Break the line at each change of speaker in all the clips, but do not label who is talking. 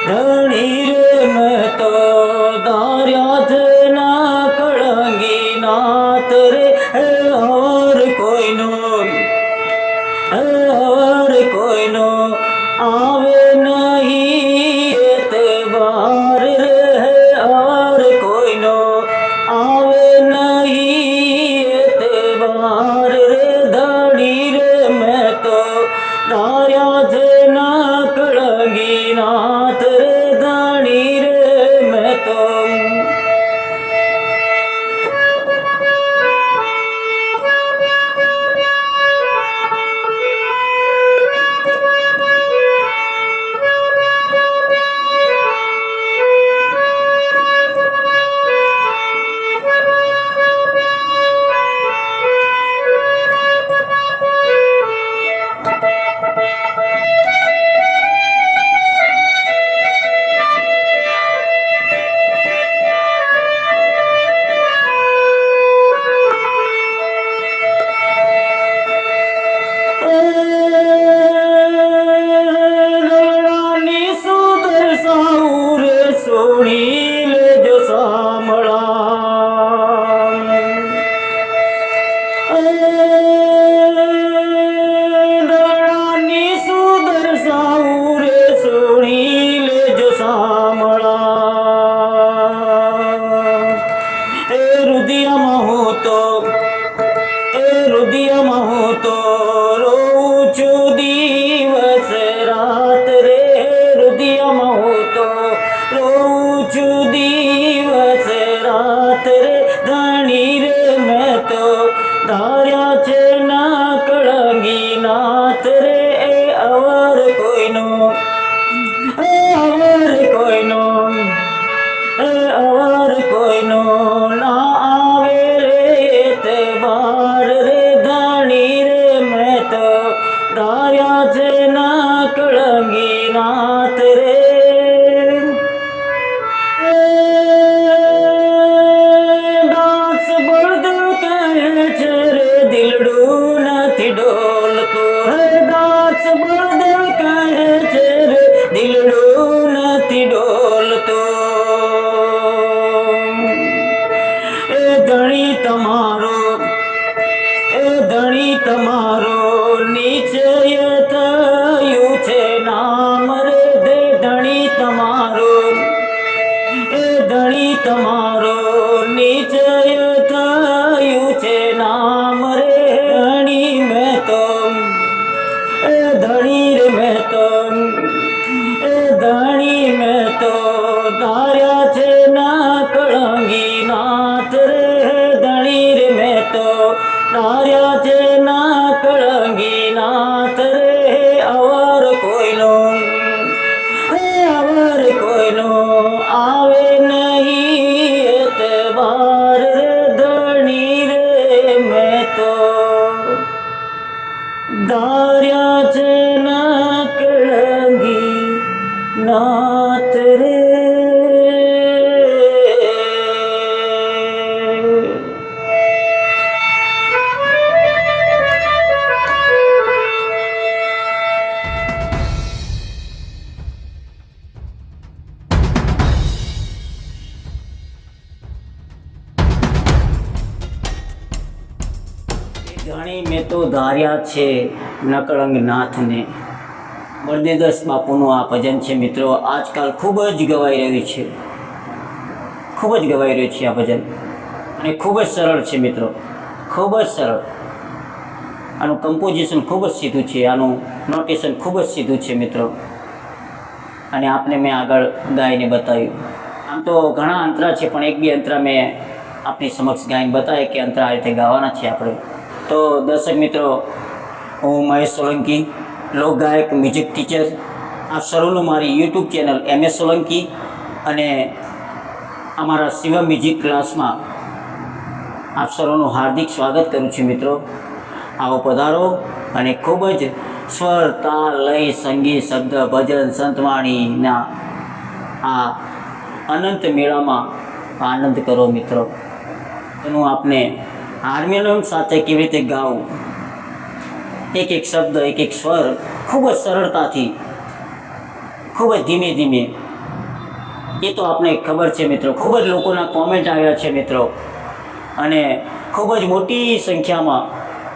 ધણી રે મેં તો ધાર્યા છે ના કળંગી નાથ રે હે ઓર કોઈનો હે ઓર કોઈનો આવે નહીં એતબાર રે હે ઓર કોઈનો આવે નહીં એતબાર રે ધડી રે મેં તો ધાર્યા છે ના કળંગી નાથ ધાર્યા ઘણી મેં તો ધાર્યા છે નકળંગ નાથને બળદેવદાસ બાપુનું આ ભજન છે મિત્રો, આજકાલ ખૂબ જ ગવાઈ રહ્યું છે. ખૂબ જ ગવાઈ રહ્યું છે આ ભજન. અને ખૂબ જ સરળ છે મિત્રો, ખૂબ જ સરળ. આનું કમ્પોઝિશન ખૂબ જ સીધું છે, આનું નોટેશન ખૂબ જ સીધું છે મિત્રો. અને આપને મેં આગળ ગાઈને બતાવ્યું. આમ તો ઘણા અંતરા છે, પણ એક બે અંતરા મેં આપની સમક્ષ ગાઈને બતાવ્યા કે અંતરા આ રીતે ગાવાના છે આપણે. તો દર્શક મિત્રો, હું મહેશ સોલંકી લોક ગાયક મ્યુઝિક ટીચર આપ સરોનું મારી YouTube channel M S Solanki અને અમારા શિવમ મ્યુઝિક ક્લાસમાં આપ સર્વનું હાર્દિક સ્વાગત કરું છું મિત્રો. આવો પધારો અને ખૂબ જ સ્વર તાલ લય સંગીત, શબ્દ, ભજન, સંતવાણીના આ અનંત મેળામાં આનંદ કરો મિત્રો. એનું આપને હાર્મોનિયમ સાથે કેવી રીતે ગાવું? એક એક શબ્દ, એક એક સ્વર ખૂબ જ સરળતાથી, ખૂબ જ ધીમે ધીમે. એ તો આપણે ખબર છે મિત્રો, ખૂબ જ લોકોના કોમેન્ટ આવ્યા છે મિત્રો. અને ખૂબ જ મોટી સંખ્યામાં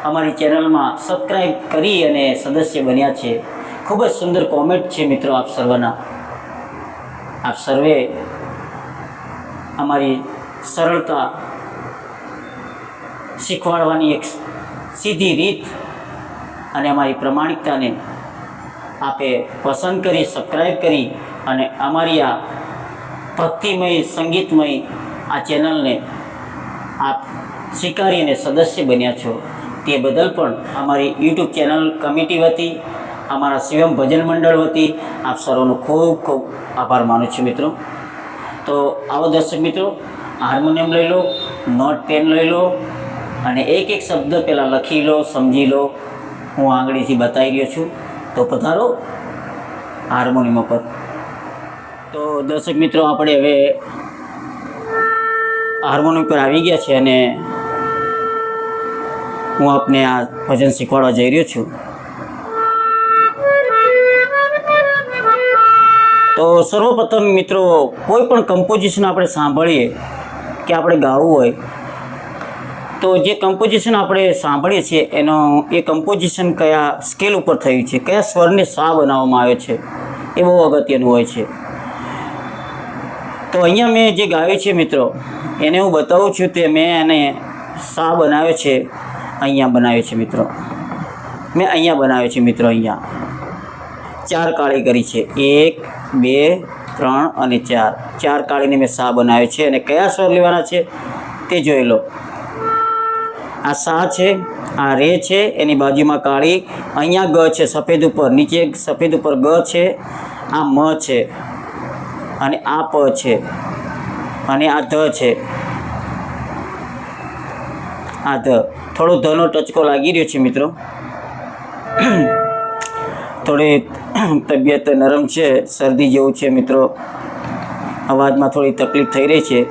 અમારી ચેનલમાં સબસ્ક્રાઈબ કરી અને સદસ્ય બન્યા છે. ખૂબ જ સુંદર કોમેન્ટ છે મિત્રો આપ સર્વના. આપ સર્વે અમારી સરળતા શીખવાડવાની એક સીધી રીત અને અમારી પ્રમાણિકતાને આપે પસંદ કરી સબસ્ક્રાઈબ કરી અને અમારી આ ભક્તિમય, સંગીતમય આ ચેનલને આપ સ્વીકારીને સદસ્ય બન્યા છો. તે બદલ પણ અમારી યુટ્યુબ ચેનલ કમિટી વતી, અમારા શિવમ ભજન મંડળ વતી આપ સર્વનો ખૂબ ખૂબ આભાર માનું છું મિત્રો. તો આવો દર્શક મિત્રો, હાર્મોનિયમ લઈ લો, નોટ પેન લઈ લો અને એક એક શબ્દ પહેલાં લખી લો, સમજી લો. હું આંગળીથી બતાવી રહ્યો છું. તો પધારો હાર્મોનિયમ પર તો દર્શક મિત્રો, આપણે હવે હાર્મોનિયમ પર આવી ગયા છે અને હું આપને આ ભજન શીખવાડવા જઈ રહ્યો છું. તો સર્વપ્રથમ મિત્રો, કોઈ પણ કમ્પોઝિશન આપણે સાંભળીએ કે આપણે ગાવું હોય તો જે કમ્પોઝિશન આપણે સાંભળીએ છીએ, એનો એ કમ્પોઝિશન કયા સ્કેલ ઉપર થયું છે? કયા સ્વરને સા બનાવવામાં આવ્યો છે? એ બહુ અગત્યનું હોય છે. તો અહીંયા મેં જે ગાયું છે મિત્રો, એને હું બતાવું છું તે મેં એને સા બનાવ્યો છે, અહીંયા બનાવ્યો છે મિત્રો. મેં અહીંયા બનાવ્યો છે મિત્રો અહીંયા. ચાર કાળી કરી છે. એક, બે, ત્રણ અને ચાર. ચાર કાળીને મેં સા બનાવ્યો છે. અને કયા સ્વર લેવાના છે? તે જોઈ લો. આ સા છે, આ રે છે, એની બાજુમાં કાળી, અહીંયા ગ છે, સફેદ ઉપર, નીચે સફેદ ઉપર ગ છે, આ મ છે, અને આ પ છે, અને આ ધ છે. આ ધ. થોડો ધનો ટચકો લાગી રહ્યો છે, મિત્રો. થોડી તબિયત નરમ છે, શરદી જેવું છે, મિત્રો. અવાજમાં થોડી તકલીફ થઈ રહી છે.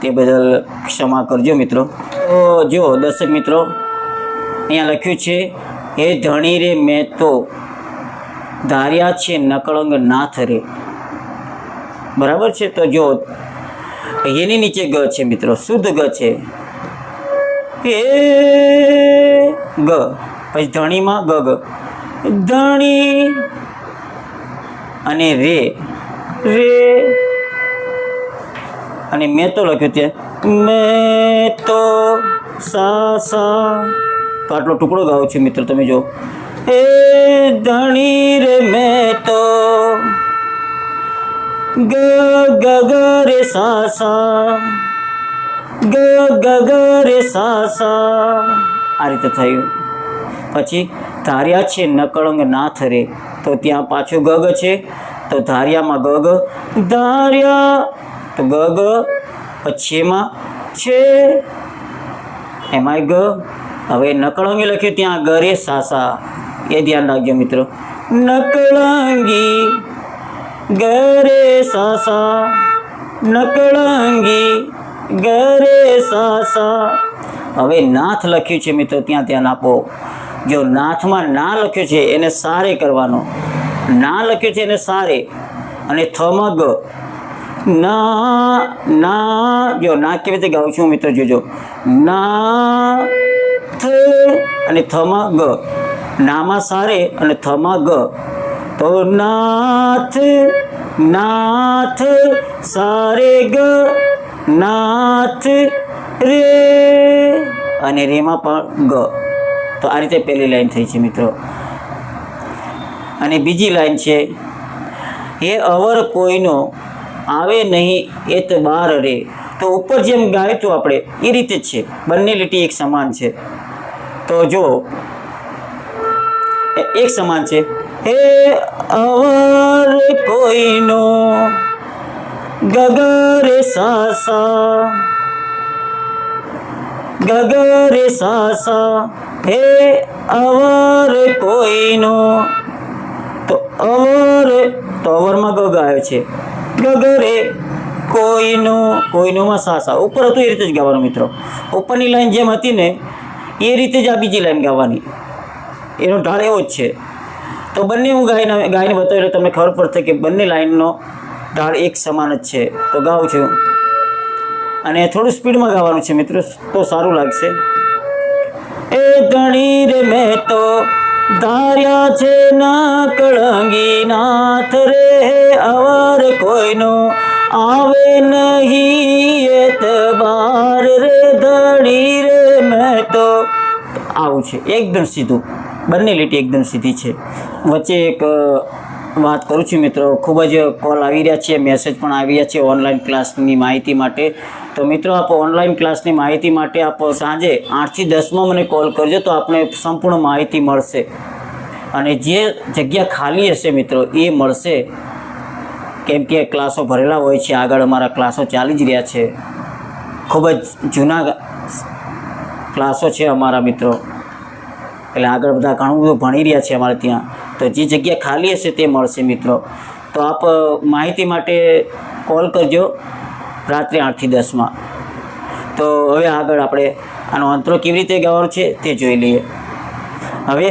તે બદલ ક્ષમા કરજો, મિત્રો. જો દર્શક મિત્રો, અહીંયા લખ્યું છે, હે ધણી રે મેં તો ધાર્યા છે નકળંગ નાથ રે. બરાબર છે? તો જો, એની નીચે ગ છે મિત્રો, શુદ્ધ ગ છે. એ ગ, પછી ધણીમાં ગ ગ. ધણી અને રે રે અને મેં તો લખ્યું ત્યાં મેં તો સા સા આટલો ટુકડો ગાવ છું મિત્ર, તમે જો એ ધણી રે મેં તો ગ ગ ગ રે સા સા ગ ગ ગ રે સા સા આ રીતે થયું. પછી, ધાર્યા છે નકળંગ નાથ રે. તો ત્યાં પાછું ગગ છે. તો ધાર્યામાં ગગ ધાર્યા તો ગ ગ, પછી એમાં છે. એમાંય ગ. હવે નકળંગી લખ્યું ત્યાં ગરે સાસા એ ધ્યાન રાખજો મિત્રો. નકળંગી ગરે સાસા નકળંગી ગરે સાસા હવે નાથ લખ્યું છે મિત્રો, ત્યાં ધ્યાન આપો. જો નાથમાં ના લખ્યું છે, એને સારે કરવાનો. ના લખ્યું છે, એને સારે. અને થમાં ગ. ના ના, જો, ના કેવી રીતે ગાઉં છું મિત્રો, જોજો. ના, થ અને થમાં ગ. નામાં સારે અને થમાં ગ. તો નાથ નાથ, સારે ગ, નાથ, રે અને રેમાં પણ ગ. તો આ રીતે પહેલી લાઈન થઈ છે મિત્રો. અને બીજી લાઈન છે એ અવર કોઈનો આવે નહીં એ તો બહાર રે તો ઉપર જેમ ગાયતું આપણે એ રીતે જ છે. બંને લીટી એક સમાન છે. તો જો એક સમાન છે. હે અવર કોઈનો ગગરે સાસા ગગરે સાસા, હે અવર કોઈનો. તો અવર, તો અવરમાં ગગ આવ્યો છે. ગગરે કોઈનું કોઈનુંમાં સા સા ઉપર હતું એ રીતે જ ગાવાનું મિત્રો. ઉપરની લાઈન જેમ હતી ને, એ રીતે જ આ બીજી લાઈન ગાવાની. એનો ઢાળ એવો જ છે. તો બંને હું ગાઈને ગાઈને બતાવ્યું એટલે તમને ખબર પડશે કે બંને લાઈનનો ઢાળ એક સમાન જ છે. તો ગાઉં છું. અને થોડું સ્પીડમાં ગાવાનું છે મિત્રો, તો સારું લાગશે. એ ધણી રે મેં તો ધાર્યા છે ના કળંગી નાથ રે. કોઈનો આવે નહીં એતબાર રે ધણી રે મેં તો. આવું છે, એકદમ સીધું. બંને લીટી એકદમ સીધી છે. વચ્ચે એક વાત કરું છું મિત્રો. ખૂબ જ કોલ આવી રહ્યા છે મેસેજ પણ આવી રહ્યા છે ઓનલાઈન ક્લાસની માહિતી માટે. તો મિત્રો, આપ ઓનલાઈન ક્લાસની માહિતી માટે આપ સાંજે આઠથી દસમાં મને કોલ કરજો તો આપણે સંપૂર્ણ માહિતી મળશે. અને જે જગ્યા ખાલી હશે મિત્રો, એ મળશે. કેમ કે ક્લાસો ભરેલા હોય છે, આગળ અમારા ક્લાસો ચાલી જ રહ્યા છે. ખૂબ જ જૂના ક્લાસો છે અમારા મિત્રો. એટલે આગળ બધા ઘણું બધું ભણી રહ્યા છે અમારે ત્યાં. તો જે જગ્યા ખાલી હશે તે મળશે મિત્રો. તો આપ માહિતી માટે કોલ કરજો રાત્રે આઠથી દસમાં. તો હવે આગળ આપણે આનો અંતરો કેવી રીતે ગાવાનો છે તે જોઈ લઈએ. હવે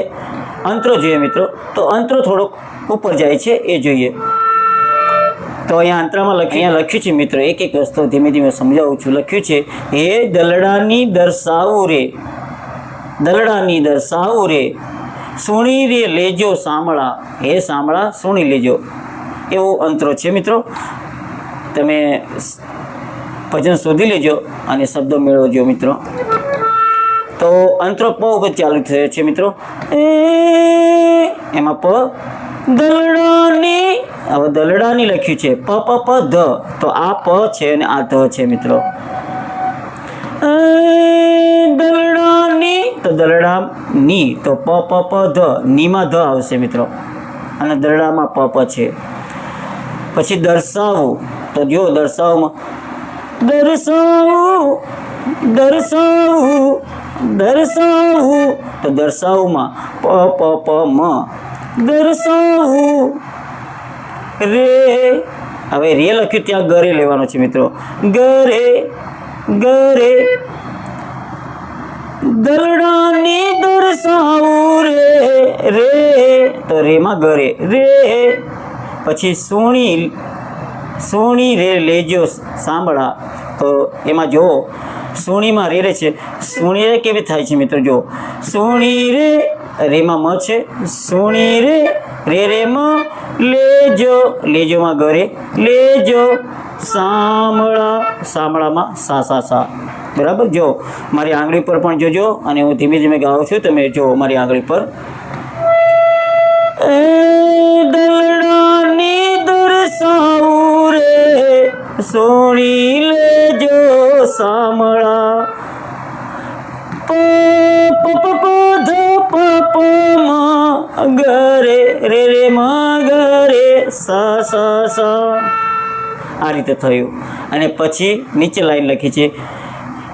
અંતરો જોઈએ મિત્રો. તો અંતરો થોડોક ઉપર જાય છે એ જોઈએ. તો અહીંયા અંતરામાં લખી અહીંયા લખ્યું છે મિત્રો, એક એક વસ્તુ ધીમે ધીમે સમજાવું છું. લખ્યું છે, હે દલડાની દર્શાવું રે, દલડાની દર્શાવું રે, સુણી રે લેજો સાંભળા. હે સાંભળા, સુણી લેજો. એવો અંતરો છે મિત્રો. તમે ભજન શોધી લેજો અને શબ્દો મેળવજો મિત્રો. તો અંતરો પ વખત ચાલુ થયો છે મિત્રો. એમાં પ, દલડાની, હવે દલડાની લખ્યું છે. પ પ પ, ધ. તો આ પ છે અને આ ધ છે મિત્રો. દલડાની, તો દલડા ની તો પ પ પ, ધ. નીમાં ધ આવશે મિત્રો. અને દલડામાં પ પ છે. પછી દર્શાવું. તો જો દર્શાવમાં દર્શાવું. દર્શાવું. દર્શાવું, તો દર્શાવમાં પ પ પ, મ. દર્શાવું. રે. હવે રે લખ્યું ત્યાં ગરે લેવાનો છે મિત્રો. ગરે ગરે. દરડાને દર્શાવું રે રે. તો રેમાં ગરે, રે. પછી સોણી સોણી રે લેજો, સાંભળા. તો એમાં જો સોણીમાં રે રે છે. સુણી રે કેવી થાય છે મિત્રો? જો, સુણી રે રેમાં મ છે. સુણી રે રે રે મ લેજો લેજોમાં ગરે લેજો. સાંભળા સાંભળામાં સા સા સા. બરાબર? જો, મારી આંગળી પર પણ જોજો અને હું ધીમે ધીમે ગાઉં છું. તમે જો મારી આંગળી પર. દલડાની દર્શાવું રે સોણી લેજો સામળા ગરે રે રે મા ગરે સા સા સા. આ રીતે થયું. અને પછી નીચે લાઈન લખી છે,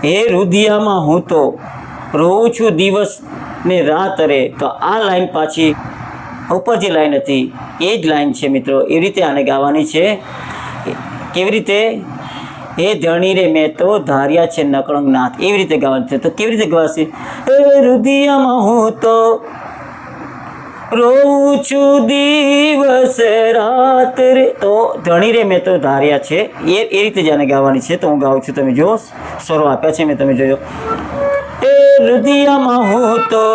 હે રુધિયામાં હું તો રોઉં છું દિવસ ને રાત રે તો આ લાઈન પાછી ઉપર જે લાઈન હતી, એ જ લાઈન છે મિત્રો. એ રીતે આને ગાવાની છે. કેવી રીતે? એ ધણી રે મેં તો ધાર્યા છે નકળંગ નાથ. એવી રીતે ગાવાની છે. તો કેવી રીતે ગવાશે? હે રુધિયામાં હું તો રોઉં છું દિવસ, રાત તો ધણી રે મેં તો ધાર્યા છે. એ એ રીતે જાણે ગાવાની છે. તો હું ગાઉં છું. તમે જો સ્વરો આપ્યા છે. મેં તમે જોયો. એ રુધિયામાં હું તો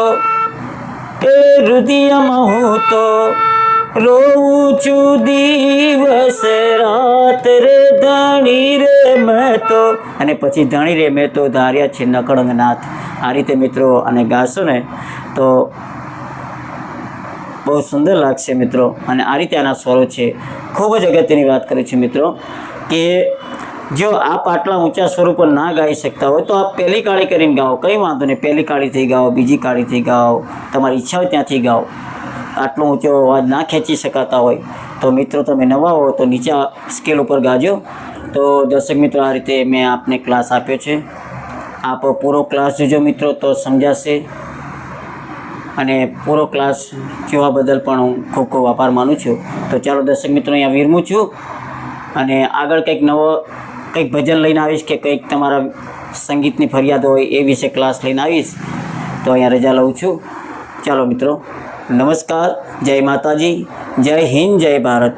એ હૃદયમાં હું તો રોઉં છું દિવસ રાત રે, ધણી રે મેં તો. અને પછી ધણી રે મેં તો ધાર્યા છે નકળંગનાથ આ રીતે મિત્રો અને ગાશો ને તો બહુ સુંદર લાગશે મિત્રો. અને આ રીતે આના સ્વરો છે. ખૂબ જ અગત્યની વાત કરું છું મિત્રો કે જો આપ આટલા ઊંચા સ્વર ના ગાઈ શકતા હોય તો આપ પહેલી કાળી કરીને ગાઓ. કંઈ વાંધો નહીં. પહેલી કાળીથી ગાઓ, બીજી કાળીથી ગાઓ. તમારી ઈચ્છા હોય ત્યાંથી ગાઓ. આટલો ઊંચો અવાજ ના ખેંચી શકાતા હોય તો મિત્રો તમે નવા હો તો નીચા સ્કેલ ઉપર ગાજો. તો દર્શક મિત્રો, આ રીતે મેં આપને ક્લાસ આપ્યો છે. આપ પૂરો ક્લાસ જોજો મિત્રો તો સમજાશે. અને પૂરો ક્લાસ જોવા બદલ પણ હું ખૂબ ખૂબ આભાર માનું છું. તો ચાલો દર્શક મિત્રો, અહીંયા વિરમું છું. અને આગળ કંઈક નવો કંઈક ભજન લઈને આવીશ કે કંઈક તમારા સંગીતની ફરિયાદ હોય એ વિશે ક્લાસ લઈને આવીશ, તો અહીંયા રજા લઉં છું. ચાલો મિત્રો, નમસ્કાર, જય માતાજી, જય હિન્દ, જય ભારત.